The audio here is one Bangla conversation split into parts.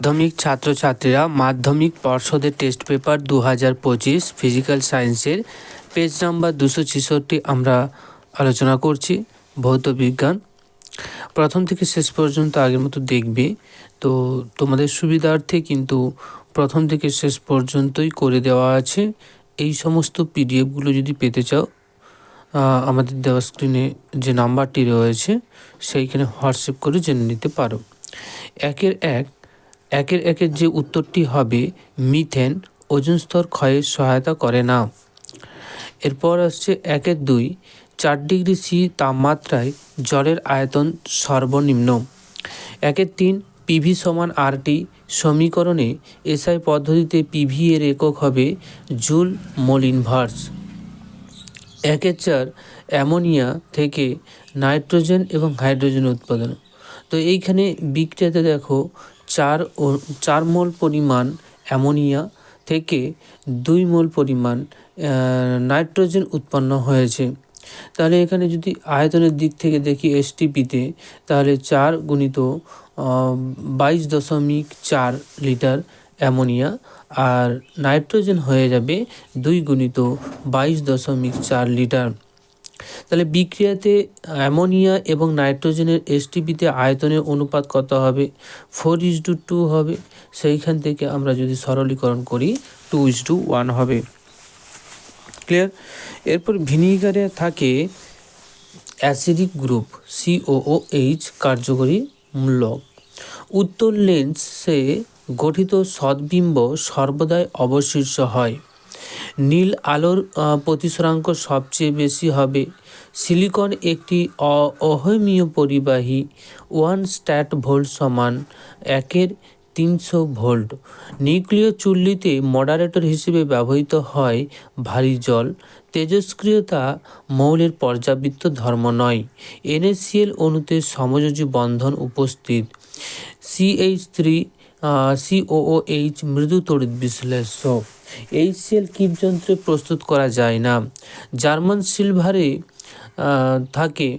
মাধ্যমিক ছাত্রছাত্রীরা মাধ্যমিক পর্ষদের টেস্ট পেপার দু হাজার পঁচিশ ফিজিক্যাল সায়েন্সের পেজ নাম্বার দুশো ছেষট্টি আমরা আলোচনা করছি, ভৌত বিজ্ঞান। প্রথম থেকে শেষ পর্যন্ত আগের মতো দেখবে। তো তোমাদের সুবিধার্থে কিন্তু প্রথম থেকে শেষ পর্যন্তই করে দেওয়া আছে। এই সমস্ত পিডিএফগুলো যদি পেতে চাও আমাদের দেওয়া স্ক্রিনে যে নাম্বারটি রয়েছে, সেইখানে হোয়াটসঅ্যাপ করে জেনে নিতে পারো। একের এক একের একের যে উত্তরটি হবে, মিথেন ওজন স্তর ক্ষয়ে সহায়তা করে না। এরপর আসছে একের দুই, চার ডিগ্রি সি তাপমাত্রায় জলের আয়তন সর্বনিম্ন। একের তিন, পিভি সমান আরটি সমীকরণে এসআই পদ্ধতিতে পিভি এর একক হবে জুল মোল ইনভার্স একের চার, অ্যামোনিয়া থেকে নাইট্রোজেন এবং হাইড্রোজেন উৎপাদন। তো এইখানে বিক্রিয়াতে দেখো চার ও চার মোল পরিমাণ অ্যামোনিয়া থেকে দুই মোল পরিমাণ নাইট্রোজেন উৎপন্ন হয়েছে। তাহলে এখানে যদি আয়তনের দিক থেকে দেখি এসটিপিতে তাহলে চার গুণিত বাইশ দশমিক চার লিটার অ্যামোনিয়া আর নাইট্রোজেন হয়ে যাবে দুই গুণিত বাইশ দশমিক চার লিটার। তাহলে বিক্রিয়াতে অ্যামোনিয়া এবং নাইট্রোজেনের এসটিপিতে আয়তনের অনুপাত কত হবে? ফোর ইজ টু টু হবে। সেইখান থেকে আমরা যদি সরলীকরণ করি টু ইজ টু ওয়ান হবে। ক্লিয়ার এরপর ভিনিগারে থাকে অ্যাসিডিক গ্রুপ সিওওএইচ কার্যকরী মূলক। উত্তর লেন্সে গঠিত সদ্বিম্ব সর্বদাই অবশীর্ষ হয়। নীল আলোর প্রতিসরাঙ্ক সবচেয়ে বেশি হবে। সিলিকন একটি অহমীয় পরিবাহী ওয়ান স্ট্যাট ভোল্ট সমান একের তিনশো ভোল্ট। নিউক্লিয় চুল্লিতে মডারেটর হিসেবে ব্যবহৃত হয় ভারী জল। তেজস্ক্রিয়তা মৌলের পর্যাবৃত্ত ধর্ম নয়। এনএসিএল অণুতে সমযোজী বন্ধন উপস্থিত। সিএইচ থ্রি সিওওএইচ মৃদু তড়িৎ বিশ্লেষ্য কিপ কিপযন্ত্রে প্রস্তুত করা যায় না। জার্মান সিলভারে থাকে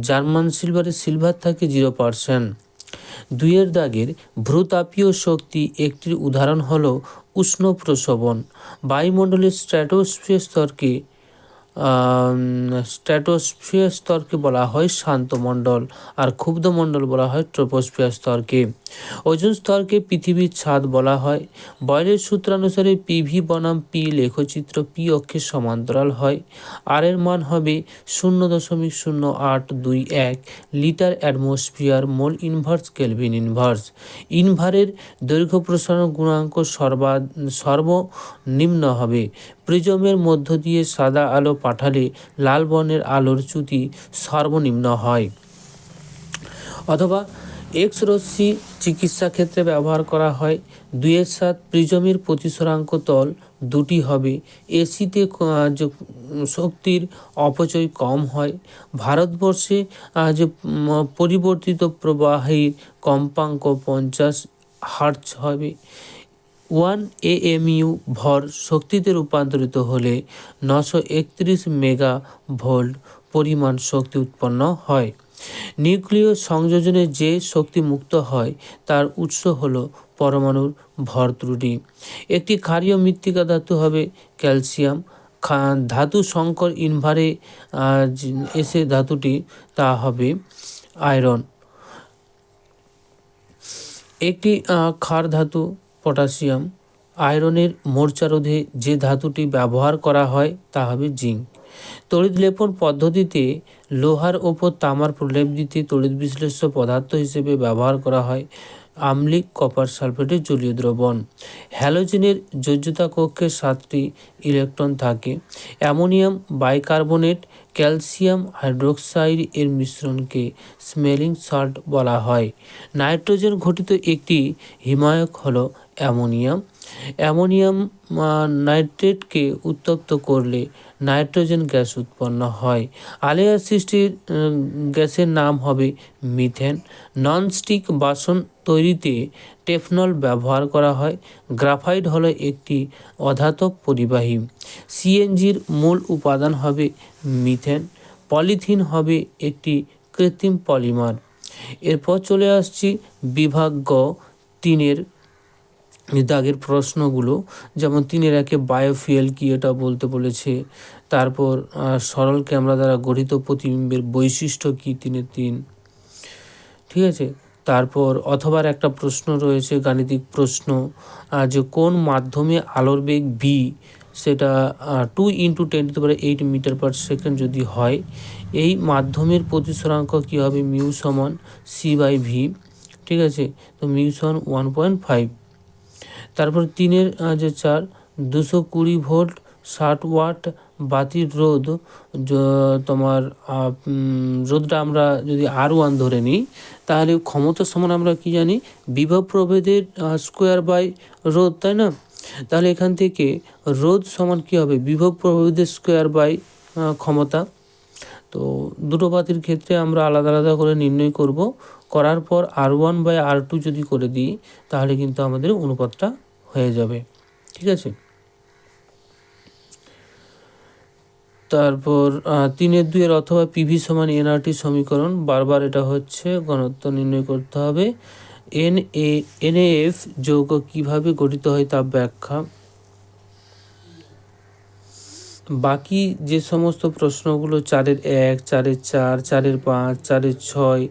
জার্মান সিলভারে সিলভার থাকে জিরো পারসেন্ট দুইয়ের দাগের ভ্রুতাপীয় শক্তি একটির উদাহরণ হল উষ্ণ প্রসবন বায়ুমণ্ডলের স্ট্র্যাটোস্ফিয়ার স্তরকে স্ট্র্যাটোস্ফিয়ার স্তরকে বলা হয় শান্ত মণ্ডল আর ক্ষুব্ধ মণ্ডল বলা হয় ট্রোপোস্ফিয়ার স্তরকে। ওজন স্তরকে পৃথিবীর ছাদ বলা হয়। বয়লের সূত্রানুসারে পিভি বনাম পি লেখচিত্র পি অক্ষের সমান্তরাল হয়। আর এর মান হবে শূন্য দশমিক শূন্য আট দুই এক litre atmosphere mole inverse kelvin inverse. ইনভারের দৈর্ঘ্য প্রসারণ গুণাঙ্ক সর্বা, সর্বনিম্ন হবে। প্রিজমের মধ্য দিয়ে সাদা আলো পাঠালে লাল বর্ণের আলোর চ্যুতি সর্বনিম্ন হয়। অথবা এক্স রশ্মি চিকিৎসা ক্ষেত্রে ব্যবহার করা হয়। দুইয়ের সাত প্রিজমের প্রতিসরাঙ্ক তল দুটি হবে। এসিতে শক্তির অপচয় কম হয়। ভারতবর্ষে যে পরিবর্তিত প্রবাহের কম্পাঙ্ক পঞ্চাশ হার্চ হবে। ওয়ান এএমইউ ভর শক্তিতে রূপান্তরিত হলে নশো একত্রিশ মেগা ভোল্ট পরিমাণ শক্তি উৎপন্ন হয়। নিউক্লিয় সংযোজনে যে শক্তি মুক্ত হয়, তার উৎস হল পরমাণুর ভর ত্রুটি। একটি ক্ষারীয় মৃত্তিকা ধাতু হবে ক্যালসিয়াম। ধাতু সংকর ইনভারে এসে ধাতুটি, তা হবে আয়রন। একটি ক্ষার ধাতু পটাশিয়াম আয়রনের মোর্চারোধে যে ধাতুটি ব্যবহার করা হয় তা হবে জিঙ্ক। তড়িৎ লেপন পদ্ধতিতে লোহার ওপর তামার প্রলেপ দিতে তড়িৎ বিশ্লেষ্য পদার্থ হিসেবে ব্যবহার করা হয় আম্লিক কপার সালফেটের জলীয় দ্রবণ। হ্যালোজেনের যোজ্যতা কক্ষে সাতটি ইলেকট্রন থাকে। অ্যামোনিয়াম বাইকার্বনেট ক্যালসিয়াম হাইড্রোক্সাইড এর মিশ্রণকে স্মেলিং সল্ট বলা হয়। নাইট্রোজেন ঘটিত একটি হিমায়ক হলো অ্যামোনিয়াম। অ্যামোনিয়াম নাইট্রেটকে উত্তপ্ত করলে নাইট্রোজেন গ্যাস উৎপন্ন হয়। আলেয়া সৃষ্টির গ্যাসের নাম হবে মিথেন। ননস্টিক বাসন তৈরিতে টেফনল ব্যবহার করা হয়। গ্রাফাইট হলো একটি অধাতব পরিবাহী। সিএনজির মূল উপাদান হবে মিথেন। পলিথিন হবে একটি কৃত্রিম পলিমার। এরপর চলে আসছি বিভাগ গ তিনের দাগের প্রশ্নগুলো, যেমন তিনের একে বায়োফিয়েল কি এটা বলতে বলেছে, তারপর সরল ক্যামেরা দ্বারা গঠিত প্রতিবিম্বের বৈশিষ্ট্য কি তিনের তিন, ঠিক আছে? তারপর, অথবার একটা প্রশ্ন রয়েছে, গাণিতিক প্রশ্ন যে কোন মাধ্যমে আলোর বেগ ভি সেটা two into ten to power eight metre per second যদি হয়, এই মাধ্যমের প্রতিসরাঙ্ক কী হবে মিউ সমান সি বাই ভি ঠিক আছে? তো মিউ সমান ওয়ান পয়েন্ট ফাইভ তারপর তিনের যে চার, দুশো কুড়ি ভোল্ট, ষাট ওয়াট বাতির রোদ তোমার রোদটা আমরা যদি আর ওয়ান ধরে নিই, তাহলে ক্ষমতা সমান আমরা কি জানি? বিভব প্রভেদের স্কোয়ার বাই রোদ তাই না? তাহলে এখান থেকে রোদ সমান কি হবে? বিভব প্রভেদের স্কোয়ার বাই ক্ষমতা। তো দুটো বাতির ক্ষেত্রে আমরা আলাদা আলাদা করে নির্ণয় করব। করার পর R one by R two যদি করে দিই, তাহলে কিন্তু আমাদের অনুপাতটা হয়ে যাবে। ঠিক আছে? তারপর তিনের দুইয়ের অথবা পিভি সমান এনআরটি সমীকরণ, বারবার এটা হচ্ছে ঘনত্ব নির্ণয় করতে হবে। এন এ, এনএএফ যৌগ কীভাবে গঠিত হয় তা ব্যাখ্যা। বাকি যে সমস্ত প্রশ্নগুলো চারের এক, চারের চার, চারের পাঁচ, চারের ছয়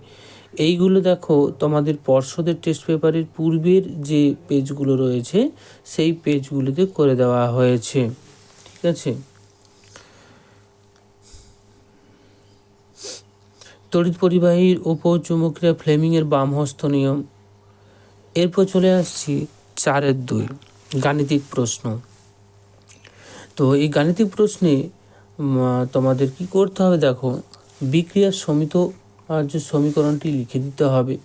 এইগুলো দেখো, তোমাদের পর্ষদের টেস্ট পেপারের পূর্বের যে পেজগুলো রয়েছে, সেই পেজগুলোতে করে দেওয়া হয়েছে। ঠিক আছে? তড়িৎ পরিবাহীর উপর চুম্বকীয় ফ্লেমিংয়ের বামহস্ত নিয়ম। এরপর চলে আসছি চারের দুই, গাণিতিক প্রশ্ন। তো এই গাণিতিক প্রশ্নে তোমাদের কি করতে হবে দেখো, বিক্রিয়ার সমিত যে সমীকরণটি লিখে দিতে হবে।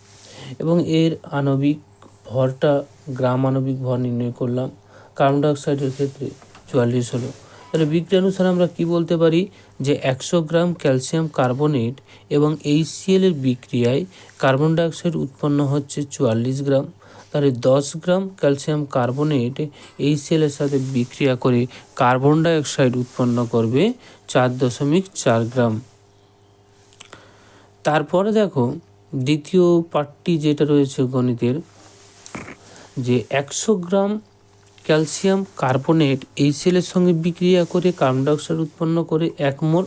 এবং এর আণবিক ভরটা গ্রাম আণবিক ভর নির্ণয় করলাম। কার্বন ডাইঅক্সাইডের ক্ষেত্রে চুয়াল্লিশ হলো। তাহলে বিক্রিয়া অনুসারে আমরা কি বলতে পারি? যে একশো গ্রাম ক্যালসিয়াম কার্বনেট এবং এইচসিএল এর বিক্রিয়ায় কার্বন ডাইঅক্সাইড উৎপন্ন হচ্ছে চুয়াল্লিশ গ্রাম। তাহলে দশ গ্রাম ক্যালসিয়াম কার্বনেট এইচসিএল এর সাথে বিক্রিয়া করে কার্বন ডাইঅক্সাইড উৎপন্ন করবে চার দশমিক চার গ্রাম। তারপরে দেখো, দ্বিতীয় পার্টটি যেটা রয়েছে গণিতের, যে একশো গ্রাম ক্যালসিয়াম কার্বনেট এই সেলের সঙ্গে বিক্রিয়া করে কার্বন ডাইঅক্সাইড উৎপন্ন করে এক মোল,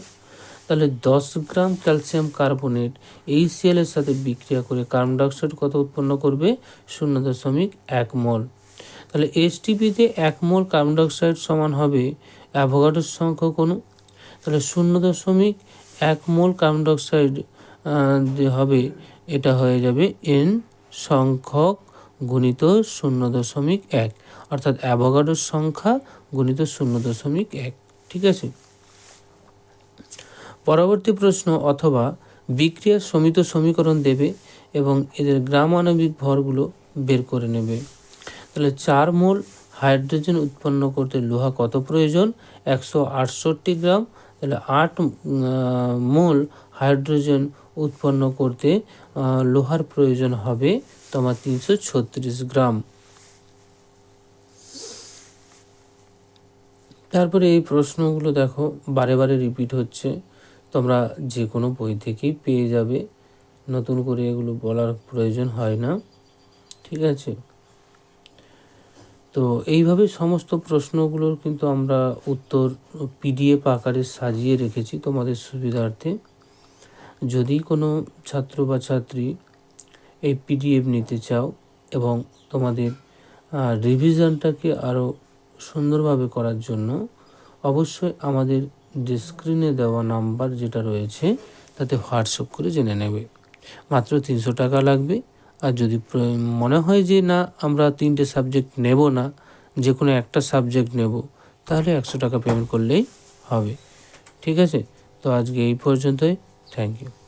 তাহলে দশ গ্রাম ক্যালসিয়াম কার্বনেট এই সেলের সাথে বিক্রিয়া করে কার্বন ডাইঅক্সাইড কত উৎপন্ন করবে? শূন্য দশমিক এক মোল। তাহলে এসটিপিতে এক মোল কার্বন ডাইঅক্সাইড সমান হবে অ্যাভোগাড্রোর সংখ্যক অণু তাহলে শূন্য দশমিক এক মোল কার্বন ডাইঅক্সাইড যে হবে, এটা হয়ে যাবে এন সংখ্যক গুণিত শূন্য দশমিক এক। অর্থাৎ অ্যাভোগাড্রোর সংখ্যা গুণিত শূন্য দশমিক এক। ঠিক আছে? পরবর্তী প্রশ্ন, অথবা বিক্রিয়ার সমিত সমীকরণ দেবে এবং এদের গ্রাম আণবিক ভরগুলো বের করে নেবে। তাহলে চার মোল হাইড্রোজেন উৎপন্ন করতে লোহা কত প্রয়োজন? একশো আটষট্টি গ্রাম। তাহলে আট মোল হাইড্রোজেন উৎপন্ন করতে লোহার প্রয়োজন হবে তোমার তিনশো ছত্রিশ গ্রাম। তারপরে এই প্রশ্নগুলো দেখো, বারে বারে রিপিট হচ্ছে। তোমরা যে কোনো বই থেকেই পেয়ে যাবে। নতুন করে এগুলো বলার প্রয়োজন হয় না। ঠিক আছে? তো এইভাবে সমস্ত প্রশ্নগুলোর কিন্তু আমরা উত্তর পিডিএফ আকারে সাজিয়ে রেখেছি তোমাদের সুবিধার্থে। যদি কোনো ছাত্র বা ছাত্রী এই পিডিএফ নিতে চাও এবং তোমাদের রিভিশনটাকে আরও সুন্দরভাবে করার জন্য অবশ্যই আমাদের যে স্ক্রিনে দেওয়া নাম্বার যেটা রয়েছে, তাতে হোয়াটসঅ্যাপ করে জেনে নেবে। মাত্র তিনশো টাকা লাগবে। আর যদি মনে হয় যে না, আমরা তিনটে সাবজেক্ট নেব না, যে কোনো একটা সাবজেক্ট নেব, তাহলে একশো টাকা পেমেন্ট করলেই হবে। ঠিক আছে? তো আজকে এই পর্যন্তই। Thank you.